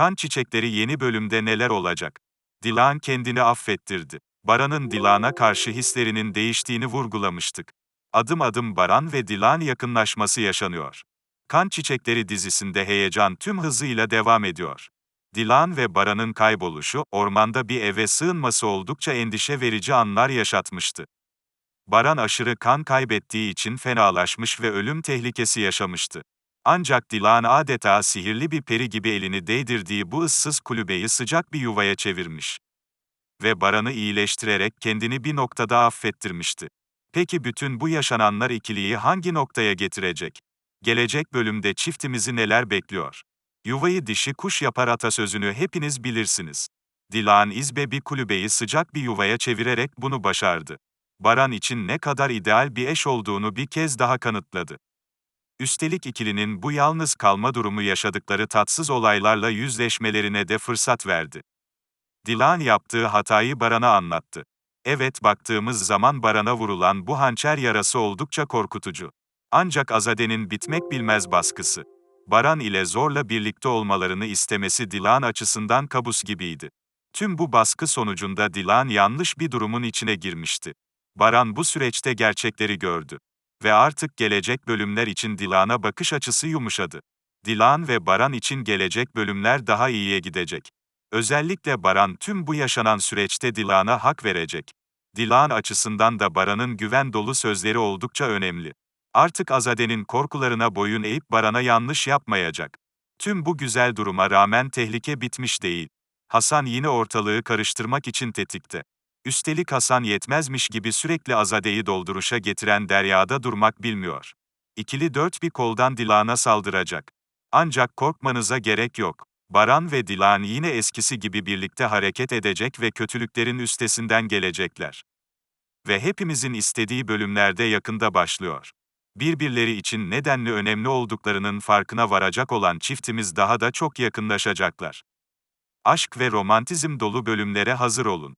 Kan Çiçekleri yeni bölümde neler olacak? Dilan kendini affettirdi. Baran'ın Dilan'a karşı hislerinin değiştiğini vurgulamıştık. Adım adım Baran ve Dilan yakınlaşması yaşanıyor. Kan Çiçekleri dizisinde heyecan tüm hızıyla devam ediyor. Dilan ve Baran'ın kayboluşu, ormanda bir eve sığınması oldukça endişe verici anlar yaşatmıştı. Baran aşırı kan kaybettiği için fenalaşmış ve ölüm tehlikesi yaşamıştı. Ancak Dilan adeta sihirli bir peri gibi elini değdirdiği bu ıssız kulübeyi sıcak bir yuvaya çevirmiş. Ve Baran'ı iyileştirerek kendini bir noktada affettirmişti. Peki bütün bu yaşananlar ikiliyi hangi noktaya getirecek? Gelecek bölümde çiftimizi neler bekliyor? Yuvayı dişi kuş yapar atasözünü hepiniz bilirsiniz. Dilan İzbe bir kulübeyi sıcak bir yuvaya çevirerek bunu başardı. Baran için ne kadar ideal bir eş olduğunu bir kez daha kanıtladı. Üstelik ikilinin bu yalnız kalma durumu yaşadıkları tatsız olaylarla yüzleşmelerine de fırsat verdi. Dilan yaptığı hatayı Baran'a anlattı. Evet baktığımız zaman Baran'a vurulan bu hançer yarası oldukça korkutucu. Ancak Azade'nin bitmek bilmez baskısı. Baran ile zorla birlikte olmalarını istemesi Dilan açısından kabus gibiydi. Tüm bu baskı sonucunda Dilan yanlış bir durumun içine girmişti. Baran bu süreçte gerçekleri gördü. Ve artık gelecek bölümler için Dilan'a bakış açısı yumuşadı. Dilan ve Baran için gelecek bölümler daha iyiye gidecek. Özellikle Baran tüm bu yaşanan süreçte Dilan'a hak verecek. Dilan açısından da Baran'ın güven dolu sözleri oldukça önemli. Artık Azade'nin korkularına boyun eğip Baran'a yanlış yapmayacak. Tüm bu güzel duruma rağmen tehlike bitmiş değil. Hasan yine ortalığı karıştırmak için tetikte. Üstelik Hasan yetmezmiş gibi sürekli Azade'yi dolduruşa getiren Derya'da durmak bilmiyor. İkili dört bir koldan Dilan'a saldıracak. Ancak korkmanıza gerek yok. Baran ve Dilan yine eskisi gibi birlikte hareket edecek ve kötülüklerin üstesinden gelecekler. Ve hepimizin istediği bölümlerde yakında başlıyor. Birbirleri için nedenli önemli olduklarının farkına varacak olan çiftimiz daha da çok yakınlaşacaklar. Aşk ve romantizm dolu bölümlere hazır olun.